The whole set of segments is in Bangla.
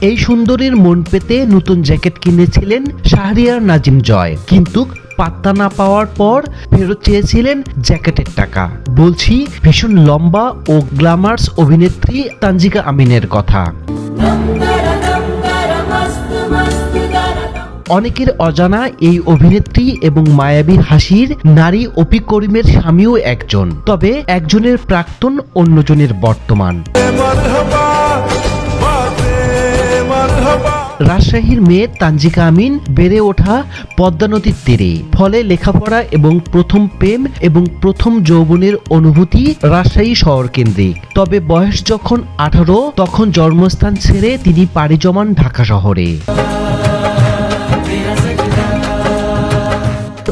এই সুন্দরীর মন পেতে নতুন জ্যাকেট কিনেছিলেন শাহরিয়ার নাজিম জয়। কিন্তু পাত্তা না পাওয়ার পর ফেরত চেয়েছিলেন জ্যাকেটের টাকা। বলছি ভীষণ লম্বা ও গ্ল্যামার্স অভিনেত্রী তানজিকা আমিনের কথা। অনেকের অজানা এই অভিনেত্রী এবং মায়াবী হাসির নারী অপি করিমের স্বামীও একজন। তবে একজনের প্রাক্তন অন্যজনের বর্তমান। রাজশাহীর মেয়ে তানজিকা আমিন বেড়ে ওঠা পদ্মা নদীর তীরে। ফলে লেখাপড়া এবং প্রথম প্রেম এবং প্রথম যৌবনের অনুভূতি রাজশাহী শহর কেন্দ্রিক তবে বয়স যখন আঠারো, তখন জন্মস্থান ছেড়ে তিনি পাড়ি জমান ঢাকা শহরে।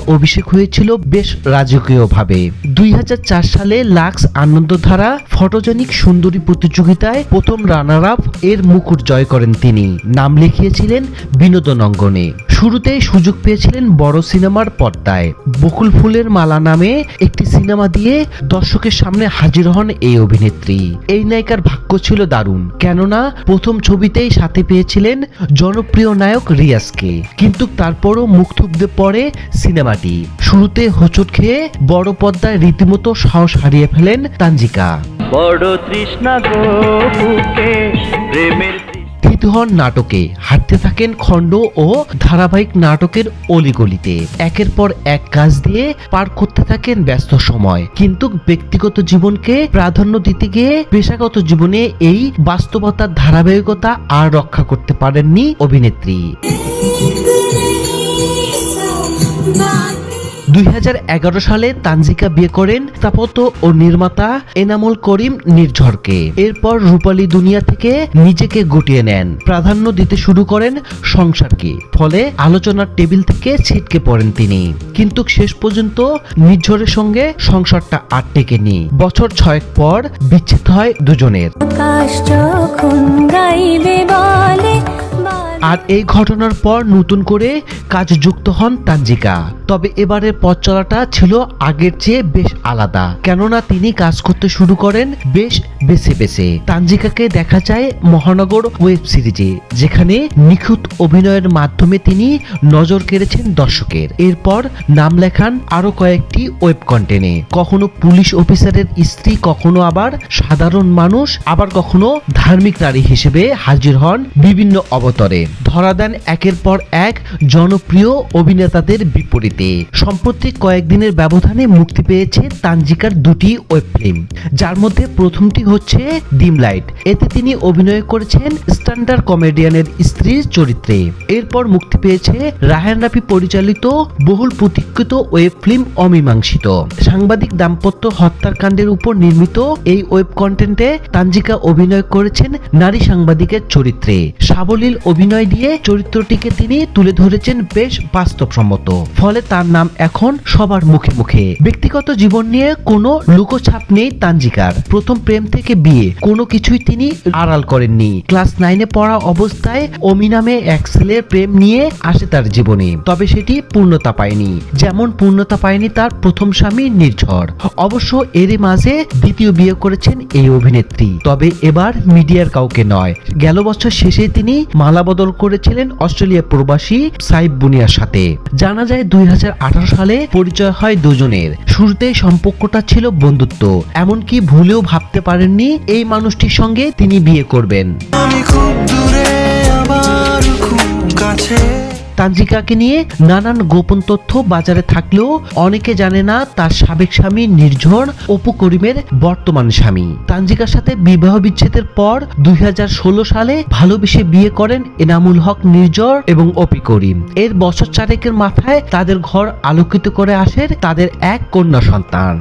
অভিষেক হয়েছিল বেশ রাজকীয়ভাবে। দুই হাজার চার সালে লাক্স আনন্দধারা ফটোজেনিক সুন্দরী প্রতিযোগিতায় প্রথম রানার আপ এর মুকুট জয় করেন তিনি। নাম লিখিয়েছিলেন বিনোদন অঙ্গনে। শুরুতেই সুযোগ পেয়েছিলেন বড় সিনেমার পর্দায়। বকুল ফুলের মালা নামে একটি সিনেমা দিয়ে দর্শকের সামনে হাজির হন এই অভিনেত্রী। এই নায়িকার ভাগ্য ছিল দারুণ। কেননা, প্রথম ছবিতেই সাথে পেয়েছিলেন জনপ্রিয় নায়ক রিয়াজকে। কিন্তু তারপরও মুখ থুবতে পড়ে সিনেমাটি। শুরুতে হোঁচট খেয়ে বড় পর্দায় রীতিমতো সাহস হারিয়ে ফেলেন তানজিকা। বড় তৃষ্ণা গো বুকে প্রেমের তৃষ্ণা। হন নাটকে। হাঁটতে থাকেন খণ্ড ও ধারাবাহিক নাটকের অলিগলিতে। একের পর এক কাজ দিয়ে পার করতে থাকেন ব্যস্ত সময়। কিন্তু ব্যক্তিগত জীবনকে প্রাধান্য দিতে গিয়ে পেশাগত জীবনে এই বাস্তবতার ধারাবাহিকতা আর রক্ষা করতে পারেননি অভিনেত্রী। দুই হাজার এগারো সালে তানজিকা বিয়ে করেন স্থাপত্য ও নির্মাতা এনামুল করিম নির্ঝরকে। এরপর রূপালী দুনিয়া থেকে নিজেকে গুটিয়ে নেন। প্রাধান্য দিতে শুরু করেন সংসারকে। ফলে আলোচনার টেবিল থেকে ছিটকে পড়েন তিনি। কিন্তু শেষ পর্যন্ত নির্ঝরের সঙ্গে সংসারটা আর টেকেনি। বছর ছয়েক পর বিচ্ছেদ হয় দুজনের। আকাশ যখন গাইবে বলে আর এই ঘটনার পর নতুন করে কাজ যুক্ত হন তানজিকা। তবে এবারের পথ চলাটা ছিল আগের চেয়ে বেশ আলাদা। কেননা তিনি কাজ করতে শুরু করেন বেশ বেছে বেছে। তানজিকাকে দেখা যায় মহানগর ওয়েব সিরিজে, যেখানে নিখুঁত অভিনয়ের মাধ্যমে তিনি নজর কেড়েছেন দর্শকের। এরপর নাম লেখান আরও কয়েকটি ওয়েব কন্টেন্টে। কখনো পুলিশ অফিসারের স্ত্রী, কখনো আবার সাধারণ মানুষ, আবার কখনো ধার্মিক নারী হিসেবে হাজির হন বিভিন্ন অবতরে। ধরা দেন একের পর এক জনপ্রিয় অভিনেতাদের বিপরীতে। সম্প্রতি কয়েকদিনের ব্যবধানে মুক্তি পেয়েছে তানজিকার দুটি ওয়েব ফিল্ম, যার মধ্যে প্রথমটি হচ্ছে ডিম লাইট। এতে তিনি অভিনয় করেছেন স্ট্যান্ডার্ড কমেডিয়ানের স্ত্রীর চরিত্রে। এরপর মুক্তি পেয়েছে রাহান রাফি পরিচালিত বহুল প্রতীক্ষিত ওয়েব ফিল্ম অমীমাংসিত। সাংবাদিক দাম্পত্য হত্যাকাণ্ডের উপর নির্মিত এই ওয়েব কন্টেন্টে তানজিকা অভিনয় করেছেন নারী সাংবাদিকের চরিত্রে। সাবলীল অভিনয় দিয়ে চরিত্রটিকে তিনি তুলে ধরেছেন বেশ বাস্তবসম্মত। ফলে তার নাম এখন সবার মুখে মুখে। ব্যক্তিগত জীবন নিয়ে কোনো লুকোছাপ নেই তানজিকার। প্রথম প্রেম থেকে বিয়ে, কোনো কিছুই তিনি আড়াল করেননি। ক্লাস নাইনে পড়া অবস্থায় অমি নামে এক ছেলের প্রেম নিয়ে আসে তার জীবনে, তবে সেটি পূর্ণতা পায়নি। যেমন পূর্ণতা পায়নি তার প্রথম স্বামী নির্ঝর। অবশ্য এরই মাঝে দ্বিতীয় বিয়ে করেছেন এই অভিনেত্রী। তবে এবার মিডিয়ার কাউকে নয়। গেল বছর শেষে তিনি মালা বদল করেছিলেন অস্ট্রেলিয়া প্রবাসী সাইব বুনিয়ার সাথে। জানা যায় দুই হাজার আঠারো সালে পরিচয় হয় দুজনের। শুরুতে সম্পর্কটা ছিল বন্ধুত্ব। এমনকি ভুলেও ভাবতে পারেননি এই মানুষটির সঙ্গে তিনি বিয়ে করবেন। আমি খুব তানজিকাকে নিয়ে নানান গোপন তথ্য বাজারে থাকলেও অনেকে জানে না তার সাবেক স্বামী নির্ঝর, অপু করিমের বর্তমান স্বামী। তানজিকার সাথে বিবাহ বিচ্ছেদের পর দুই হাজার ষোলো সালে ভালোবেসে বিয়ে করেন এনামুল হক নির্ঝর এবং অপি করিম। এর বছর চারেকের মাথায় তাদের ঘর আলোকিত করে আসেন তাদের এক কন্যা সন্তান।